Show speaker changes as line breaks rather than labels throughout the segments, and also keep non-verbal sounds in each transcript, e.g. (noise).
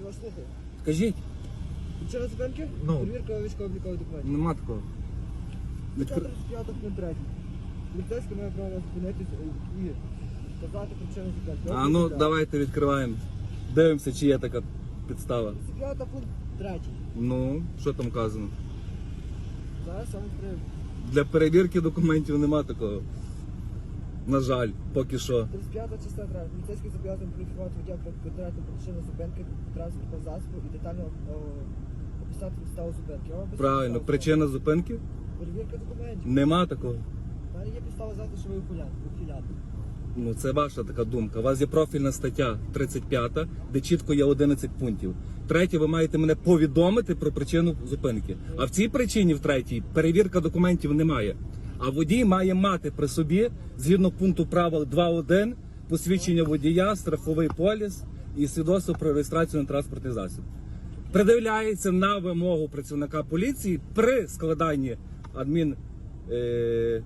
Я вас слухаю.
Скажіть,
Причина зупинки?
Ну.
Перевірка військово-облікових документів.
нема такого. Відкр-
35 пункт 3. Поліцейський має право зупинитись і сказати причину зупинки.
А ну давайте відкриваємо. Дивимося, чи є така підстава.
35 пункт 3.
Ну, що там казано?
Зараз саме при
Для перевірки документів нема такого. На жаль, поки що.
35 частина 3. Поліцейський зобов'язаний проінформувати водія про конкретну причину зупинки транспортного засобу і детально о, описати підставу зупинки. Я вам описав
Правильно,
підставу.
причина зупинки?
Перевірка документів.
Нема такого.
У мене є підстава знати, що ви ухилян- ухилянт.
Ну, це ваша така думка. У вас є профільна стаття 35, де чітко є 11 пунктів. Третє, ви маєте мене повідомити про причину зупинки. А в цій причині, в третій, перевірка документів немає. А водій має мати при собі, згідно пункту правил 2.1, посвідчення водія, страховий поліс і свідоцтво про реєстрацію на транспортний засіб. Придивляється на вимогу працівника поліції при складанні адмін е,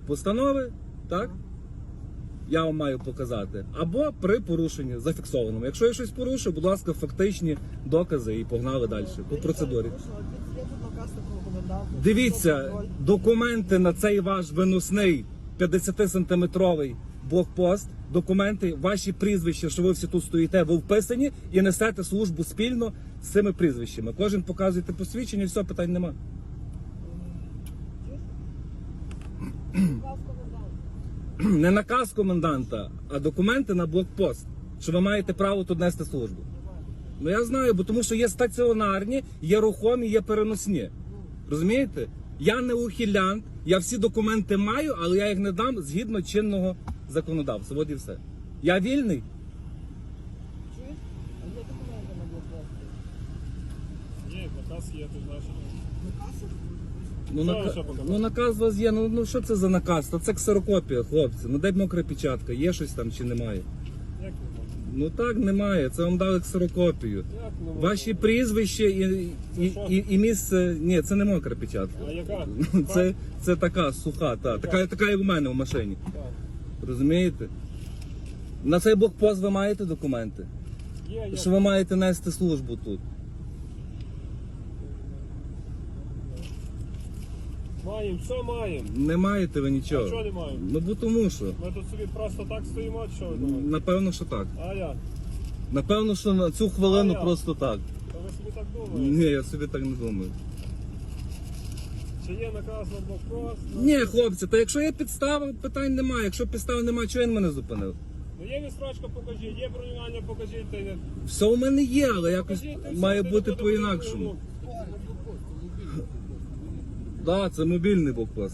так? я вам маю показати. Або при порушенні зафіксованому. Якщо я щось порушив, будь ласка, фактичні докази і погнали далі по процедурі.
Є тут наказ такого коменданта.
Дивіться, документи на цей ваш виносний 50-сантиметровий блокпост. Документи, ваші прізвища, що ви всі тут стоїте, ви вписані і несете службу спільно з цими прізвищами. Кожен показуєте посвідчення, все питань нема. Не наказ коменданта, а документи на блокпост, що ви маєте право тут нести службу. Ну я знаю, бо тому що є стаціонарні, є рухомі, є переносні. Розумієте? Я не ухилянт, я всі документи маю, але я їх не дам згідно чинного законодавства. От і все. Я вільний.
Чуєш? А є документи на блокпості?
Є, наказ є, ти знаєш.
Наказ?
Ну,
Що ви ще показали?
ну наказ у вас є. Ну, ну що це за наказ? Та це ксерокопія, хлопці. Ну дай мокра печатка, є щось там чи немає.
Як можна?
Ну так, немає. Це вам дали ксерокопію.
Як?
Ваші прізвище і, і, і, і місце. Ні, це не мокра печатка.
А яка? (laughs)
Це, це така суха, та, така, така як у мене в машині.
Так.
Розумієте? На цей блокпост ви маєте документи?
Є, є.
Що ви маєте нести службу тут?
Маємо, все маємо.
Не маєте ви нічого.
А чого не маємо?
Ну бо тому що.
Ми тут собі просто так стоїмо, чи що ви думаєте?
Напевно, що так.
А я?
Напевно, що на цю хвилину
А я?
просто так.
Та ви собі так думаєте?
Ні, я собі так не думаю.
Чи є наказ на блокпост?
Ні, хлопці, та якщо є підстава, питань немає. Якщо підстав немає, чого він мене зупинив?
Ну є відстрочка, покажіть, є бронювання, покажіть. Та й...
Все у мене є, але якось
Покажіть, та й
має бути
не
по-інакшому.
говорити.
Так, це мобільний блокпост.